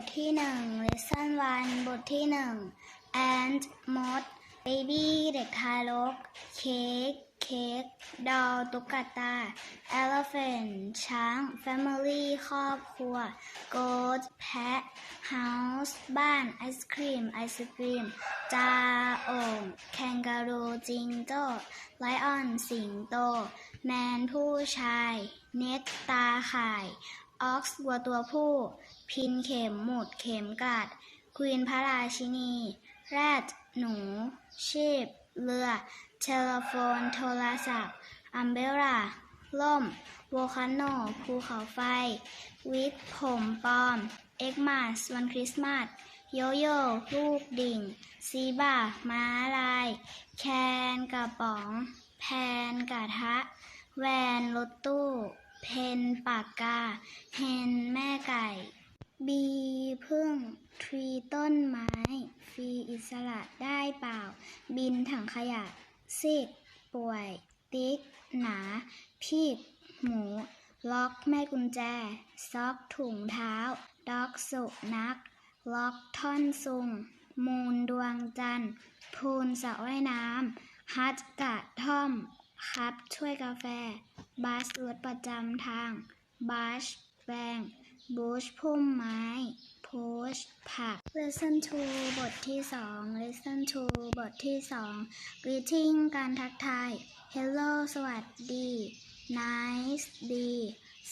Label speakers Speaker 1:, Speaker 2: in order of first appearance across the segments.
Speaker 1: ทที่หนึ่ง lesson one บทที่หนึ่ง ant moth baby เด็กทารก cake เค้ก doll ตุ๊กตา elephant ช้าง family ครอบครัว goat แพะ house บ้าน ice cream ไอศกรีม จาโอ่ง kangaroo จิงโจ้ lion สิงโต man ผู้ชาย net ตาข่าย ox วัวตัวผู้ พินเข็มหมุดเข็มกลัดควีนพระราชินี แรด หนู ชีพ เรือ เทเลโฟน โทรศัพท์ อัมเบร่า ล่ม โวคาโน ภูเขาไฟ วิทผมปอม เอ็กมาส วันคริสต์มาส โยโย่ ลูกดิ่ง ซีบาม้าลาย แคนกระป๋อง แพนกระทะ แวนรถตู้ เพนปากกาเฮนแม่ไก่ บีพึ่งทรีต้นไม้ ฟรีอิสระได้เปล่า บินถังขยะซิดป่วย ติ๊ก หนา พีก หมู ล็อกแม่กุญแจ ซอกถุงเท้า ด็อกสุนัขล็อกท่อนซุง มูนดวงจันทร์พูนสระว่ายน้ำฮัทกะท่อม คัพถ้วยกาแฟบัสรถประจำทางบัชแปลงบูชพุ่มไม้โพชผัก Lesson 2บทที่2 Lesson 2บทที่2 Greeting การทักทาย Hello สวัสดี Nice ดี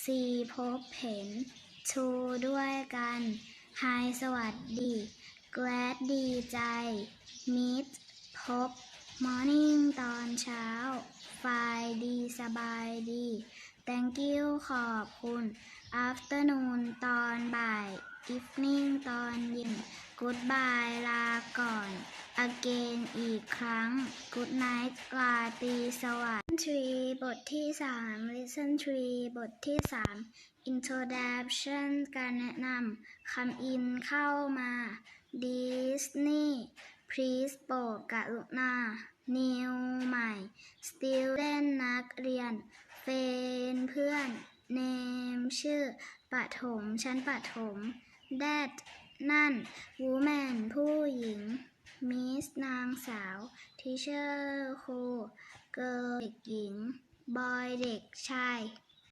Speaker 1: See พบเห็น To ด้วยกัน Hi สวัสดี Glad ดีใจ Meet พบ Morning ตอนเช้า Fine ดีสบายดี Thank you ขอบคุณ Afternoon ตอนบ่าย Evening ตอนเย็น Goodbye ลาก่อน Again อีกครั้ง Good night ลาตีสวัสดิ์3บทที่ 3 Listen 3บทที่ 3 Introduction การแนะนำคำอินเข้ามา Disney Please โปรดกรุณา New ใหม่ Student นักเรียนเฟนเพื่อน Name ชื่อปฐมชั้นปฐม That นั่น Woman ผู้หญิง Miss นางสาว Teacher ครู Girl เด็กหญิง Boy เด็กชาย